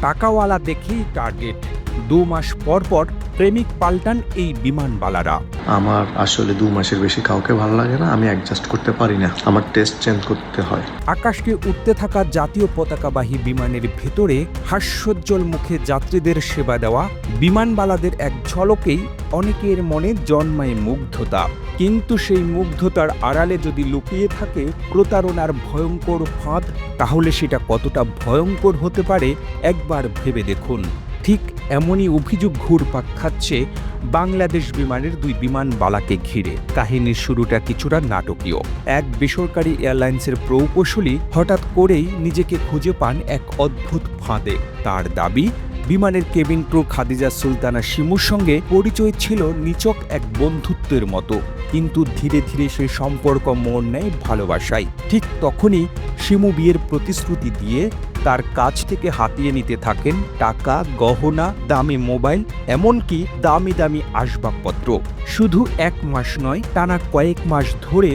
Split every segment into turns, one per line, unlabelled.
টাকাওয়ালা দেখেই টার্গেট দু মাস পর পর প্রেমিক পাল্টান এই বিমানবালারা
আমার আসলে দু মাসের বেশি কাউকে ভালো লাগে না আমি অ্যাডজাস্ট করতে পারি না। আমার টেস্ট চেঞ্জ করতে হয়।
আকাশকে উঠতে থাকা জাতীয় পতাকাবাহী বিমানের ভেতরে হাস্যোজ্জ্বল মুখে যাত্রীদের সেবা দেওয়া বিমানবালাদের এক ঝলকেই অনেকের মনে জন্মায় মুগ্ধতা। কিন্তু সেই মুগ্ধতার আড়ালে যদি লুকিয়ে থাকে প্রতারণার ভয়ঙ্কর ফাঁদ তাহলে সেটা কতটা ভয়ঙ্কর হতে পারে একবার ভেবে দেখুন। ঠিক এমনই অভিযোগ ঘুরপাক খাচ্ছে বাংলাদেশ বিমানের দুই বিমানবালাকে ঘিরে। কাহিনীর শুরুটা কিছুটা নাটকীয়। এক বেসরকারি এয়ারলাইন্সের প্রকৌশলী হঠাৎ করেই নিজেকে খুঁজে পান এক অদ্ভুত ফাঁদে। তার দাবি বিমানের কেবিন ক্রু খাদিজা সুলতানা শিমুর সঙ্গে পরিচয় ছিল নিচক এক বন্ধুত্বের মতো। কিন্তু ধীরে ধীরে সেই সম্পর্ক মন নেয় ভালোবাসায়। ঠিক তখনই শিমু বিয়ের প্রতিশ্রুতি দিয়ে তার কাছ থেকে হাতিয়ে নিতে থাকেন টাকা, গহনা, দামি মোবাইল, এমনকি দামি দামি আসবাবপত্র। শুধু এক মাস নয়, টানা কয়েক মাস ধরে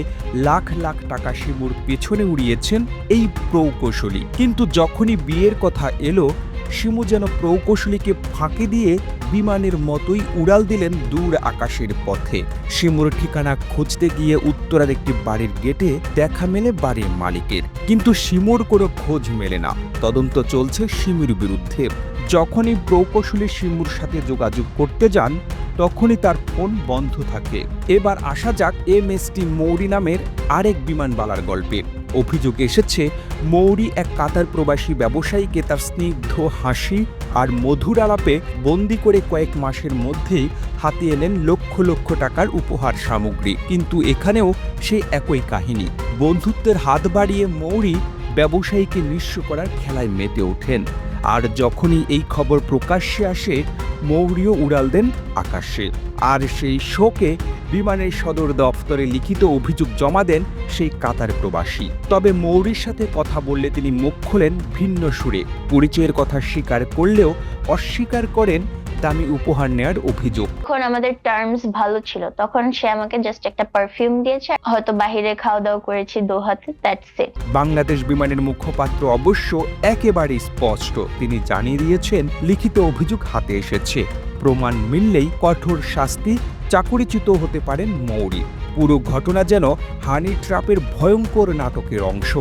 লাখ লাখ টাকা শিমুর পেছনে উড়িয়েছেন এই প্রকৌশলী। কিন্তু যখনই বিয়ের কথা এলো শিমু যেন প্রকৌশলীকে ফাঁকি দিয়ে বিমানের মতোই উড়াল দিলেন দূর আকাশের পথে। শিমুর ঠিকানা খুঁজতে গিয়ে উত্তরার একটি বাড়ির গেটে দেখা মেলে বাড়ির মালিকের। কিন্তু শিমুর কোনো খোঁজ মেলে না। তদন্ত চলছে শিমুর বিরুদ্ধে। যখনই প্রকৌশলী শিমুর সাথে যোগাযোগ করতে যান, তখনই তার ফোন বন্ধ থাকে। এবার আসা যাক এম এস টি মৌরি নামের আরেক বিমানবালার গল্পে। অভিযোগ এসেছে, মৌরি এক কাতার প্রবাসী ব্যবসায়ীকে তার স্নিগ্ধ হাসি আর মধুর আলাপে বন্দি করে কয়েক মাসের মধ্যেই হাতে এলেন লক্ষ লক্ষ টাকার উপহার সামগ্রী। কিন্তু এখানেও সে একই কাহিনী। বন্ধুত্বের হাত বাড়িয়ে মৌরি ব্যবসায়ীকে নিঃস্ব করার খেলায় মেতে ওঠেন। আর যখনই এই খবর প্রকাশ্যে আসে, মৌর্য উড়াল দেন আকাশে। আর সেই শোকে বিমানের সদর দফতরে লিখিত অভিযোগ জমা দেন সেই কাতার প্রবাসী। তবে মৌরির সাথে কথা বললে তিনি মুখ খোলেন ভিন্ন সুরে। পরিচয়ের কথা স্বীকার করলেও অস্বীকার করেন দামি উপহার নেয়ার অভিযোগ।
যখন আমাদের টার্মস ভালো ছিল তখন সে আমাকে জাস্ট একটা পারফিউম দিয়েছে হয়তো বাহিরে খাওয়া দাওয়া করেছি দোহাতে দ্যাটস ইট
বাংলাদেশ বিমানের মুখপাত্র অবশ্য একেবারে স্পষ্ট। তিনি জানিয়ে দিয়েছেন লিখিত অভিযোগ হাতে এসেছে। প্রমাণ মিললেই কঠোর শাস্তি চাকুরিচ্যুত হতে পারেন মৌরি। পুরো ঘটনা যেন হানি ট্রাপের ভয়ঙ্কর নাটকের অংশ।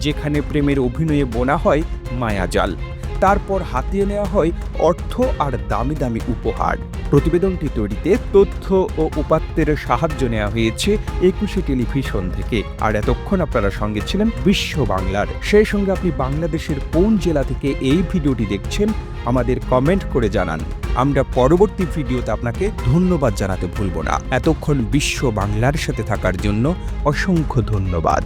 যেখানে প্রেমের অভিনয়ে বোনা হয় মায়াজাল। তারপর হাতিয়ে নেওয়া হয় অর্থ আর দামি দামি উপহার। প্রতিবেদনটি তৈরিতে তথ্য ও উপাত্তের সাহায্য নেওয়া হয়েছে একুশে টেলিভিশন থেকে। আর এতক্ষণ আপনারা সঙ্গে ছিলেন বিশ্ব বাংলার। সেই সঙ্গে আপনি বাংলাদেশের কোন জেলা থেকে এই ভিডিওটি দেখছেন, আমাদের কমেন্ট করে জানান। আমরা পরবর্তী ভিডিওতে আপনাকে ধন্যবাদ জানাতে ভুলব না। এতক্ষণ বিশ্ব বাংলার সাথে থাকার জন্য অসংখ্য ধন্যবাদ।